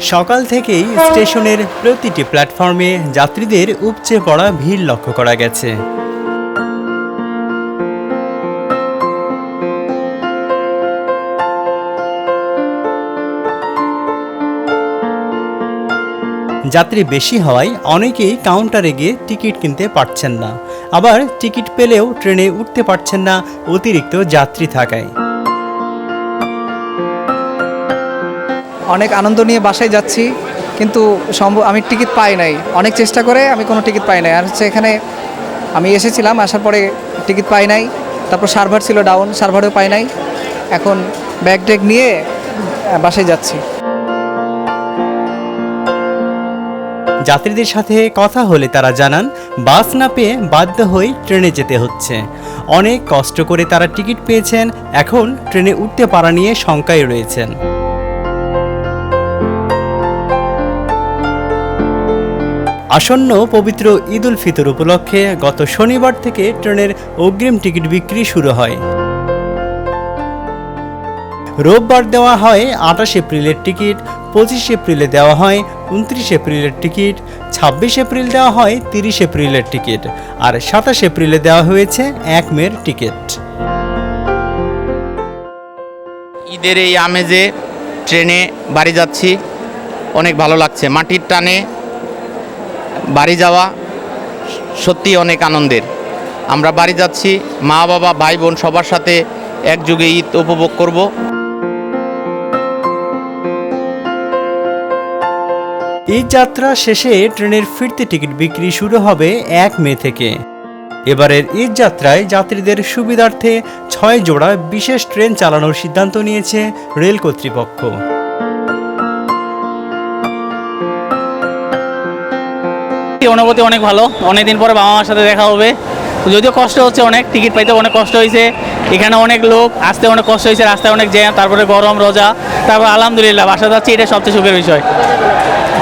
সকাল থেকেই স্টেশনের প্রতিটি প্ল্যাটফর্মে যাত্রীদের উপচে পড়া ভিড় লক্ষ্য করা গেছে। যাত্রী বেশি হওয়ায় অনেকেই কাউন্টারে গিয়ে টিকিট কিনতে পারছেন না। আবার টিকিট পেলেও ট্রেনে উঠতে পারছেন না, অতিরিক্ত যাত্রী থাকায়। অনেক আনন্দ নিয়ে বাসায় যাচ্ছি, কিন্তু সম্ভব আমি টিকিট পাই নাই। অনেক চেষ্টা করে আমি কোনো টিকিট পাই নাই। আর হচ্ছে এখানে আমি এসেছিলাম, আসার পরে টিকিট পাই নাই। তারপর সার্ভার ছিল ডাউন, সার্ভারও পাই নাই। এখন ব্যাগ ট্যাগ নিয়ে বাসায় যাচ্ছি। যাত্রীদের সাথে কথা হলে তারা জানান, বাস না পেয়ে বাধ্য হয়ে ট্রেনে যেতে হচ্ছে। অনেক কষ্ট করে তারা টিকিট পেয়েছেন, এখন ট্রেনে উঠতে পারা নিয়ে শঙ্কায় রয়েছেন। আসন্ন পবিত্র ঈদ উল ফিতর উপলক্ষে গত শনিবার থেকে ট্রেনের অগ্রিম টিকিট বিক্রি শুরু হয়। রোববার দেওয়া হয় আঠাশ এপ্রিলের টিকিট, পঁচিশ এপ্রিলে দেওয়া হয় উনত্রিশ এপ্রিলের টিকিট, ছাব্বিশ এপ্রিল দেওয়া হয় তিরিশ এপ্রিলের টিকিট আর সাতাশ এপ্রিলে দেওয়া হয়েছে এক মের টিকিট। ঈদের এই আমেজে ট্রেনে বাড়ি যাচ্ছি, অনেক ভালো লাগছে। মাটির টানে বাড়ি যাওয়া সত্যি অনেক আনন্দের। আমরা বাড়ি যাচ্ছি, মা, বাবা, ভাই, বোন সবার সাথে একযোগে ঈদ উপভোগ করব। এই যাত্রা শেষে ট্রেনের ফিরতি টিকিট বিক্রি শুরু হবে এক মে থেকে। এবারের ঈদ যাত্রায় যাত্রীদের সুবিধার্থে ছয় জোড়া বিশেষ ট্রেন চালানোর সিদ্ধান্ত নিয়েছে রেল কর্তৃপক্ষ। অনুভূতি অনেক ভালো। অনেকদিন পরে বাবা মার সাথে দেখা হবে। যদিও কষ্ট হচ্ছে অনেক, টিকিট পাইতে অনেক কষ্ট হয়েছে। এখানে অনেক লোক, আসতে অনেক কষ্ট হয়েছে, রাস্তায় অনেক জ্যাম, তারপরে গরম, রোজা। তারপর আলহামদুলিল্লাহ, বাসা যাচ্ছি, এটা সবচেয়ে সুখের বিষয়।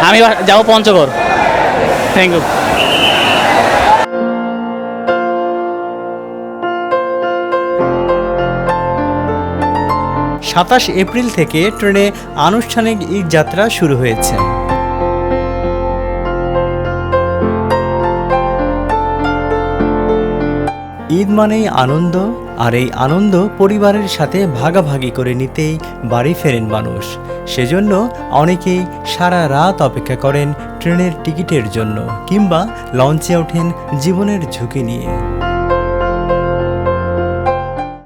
আমি যাব পঞ্চগড়। থ্যাংক ইউ সাতাশ এপ্রিল থেকে ট্রেনে আনুষ্ঠানিক ঈদ যাত্রা শুরু হয়েছে। ঈদ মানেই আনন্দ, আর এই আনন্দ পরিবারের সাথে ভাগাভাগি করে নিতেই বাড়ি ফেরেন মানুষ। সেজন্য অনেকেই সারা রাত অপেক্ষা করেন ট্রেনের টিকিটের জন্য, কিংবা লঞ্চে ওঠেন জীবনের ঝুঁকি নিয়ে।